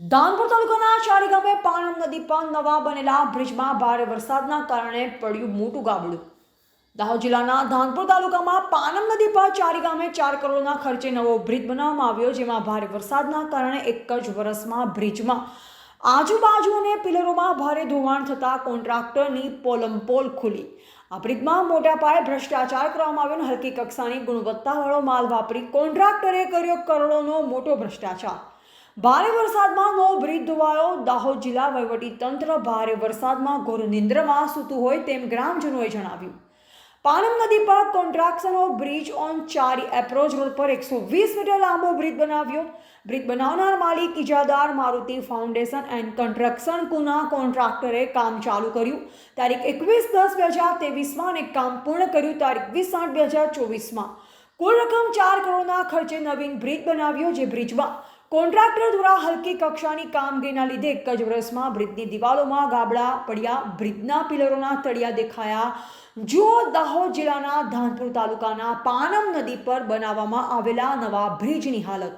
ધાનપુર તાલુકાના ચારી ગામે પાણમ નદી પર નવા બનેલા બ્રિજમાં ભારે વરસાદના કારણે પડ્યું મોટું ગાબડું. દાહોદ જિલ્લાના ધાનપુર તાલુકામાં પાનમ નદી પર ચારી ગામે ચાર કરોડના ખર્ચે નવો બ્રિજ બનાવવામાં આવ્યો, જેમાં ભારે વરસાદના કારણે એક જ વર્ષમાં બ્રિજમાં આજુબાજુ અને પિલરોમાં ભારે ધોવાણ થતાં કોન્ટ્રાક્ટરની પોલમપોલ ખુલી. આ બ્રિજમાં મોટા પાયે ભ્રષ્ટાચાર કરવામાં આવ્યો અને હલકી કક્ષાની ગુણવત્તાવાળો માલ વાપરી કોન્ટ્રાક્ટરે કર્યો કરોડોનો મોટો ભ્રષ્ટાચાર. ભારે વરસાદમાં નો બ્રિજ ધોવાયો. દાહોદ જિલ્લા તંત્ર ભારે વરસાદમાં ઘોર નિંદ્રમાં સૂતું હોય તેમ ગ્રામજનોએ જણાવ્યું. પાનમ નદી પર કોન્ટ્રાક્શનો બ્રિજ ઓન ચારી એપ્રોચ રોડ પર એકસો વીસ મીટર લાંબો બ્રિજ બનાવ્યો. બ્રિજ બનાવનાર માલિક ઇજાદાર મારુતિ ફાઉન્ડેશન એન્ડ કન્સ્ટ્રક્શન કુના કોન્ટ્રાક્ટરે કામ ચાલુ કર્યું. તારીખ એકવીસ દસ બે હજાર તેવીસમાં અને કામ પૂર્ણ કર્યું તારીખ વીસ આઠ બે હજાર ચોવીસમાં. કુલ રકમ ચાર કરોડના ખર્ચે નવીન બ્રિજ બનાવ્યો, જે બ્રિજમાં કોન્ટ્રાક્ટર દ્વારા હલકી કક્ષાની કામગીરીના લીધે એક જ વર્ષમાં બ્રિજની દિવાલોમાં ગાબડા પડ્યા. બ્રિજના પિલરોના તળિયા દેખાયા. જુઓ દાહોદ જિલ્લાના ધાનપુર તાલુકાના પાનમ નદી પર બનાવવામાં આવેલા નવા બ્રિજની હાલત.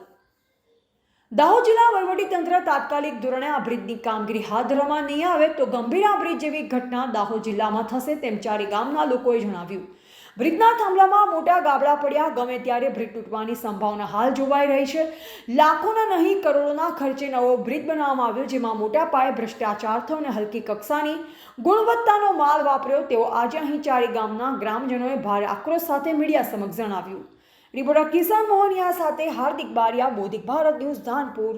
દાહોદ જિલ્લા વહીવટીતંત્ર તાત્કાલિક ધોરણે આ બ્રિજની કામગીરી હાથ ધરવામાં નહીં આવે તો ગંભીર આ બ્રિજ જેવી ઘટના દાહોદ જિલ્લામાં થશે તેમ ચારે ગામના લોકોએ જણાવ્યું. બ્રિજના થાંભલામાં મોટા ગાબડા પડ્યા. ગમે ત્યારે બ્રિજ તૂટવાની સંભાવના હાલ જોવાઈ રહી છે. લાખોના નહીં, કરોડોના ખર્ચે નવો બ્રિજ બનાવવામાં આવ્યો, જેમાં મોટા પાયે ભ્રષ્ટાચાર થયો અને હલકી કક્ષાની ગુણવત્તાનો માલ વાપર્યો. તેઓ આજે અહીં ચારી ગામના ગ્રામજનોએ ભારે આક્રોશ સાથે મીડિયા સમક્ષ જણાવ્યું. રિપોર્ટર કિશન મોહનિયા સાથે હાર્દિક બારિયા, બોધિક ભારત ન્યૂઝ ધાનપુર.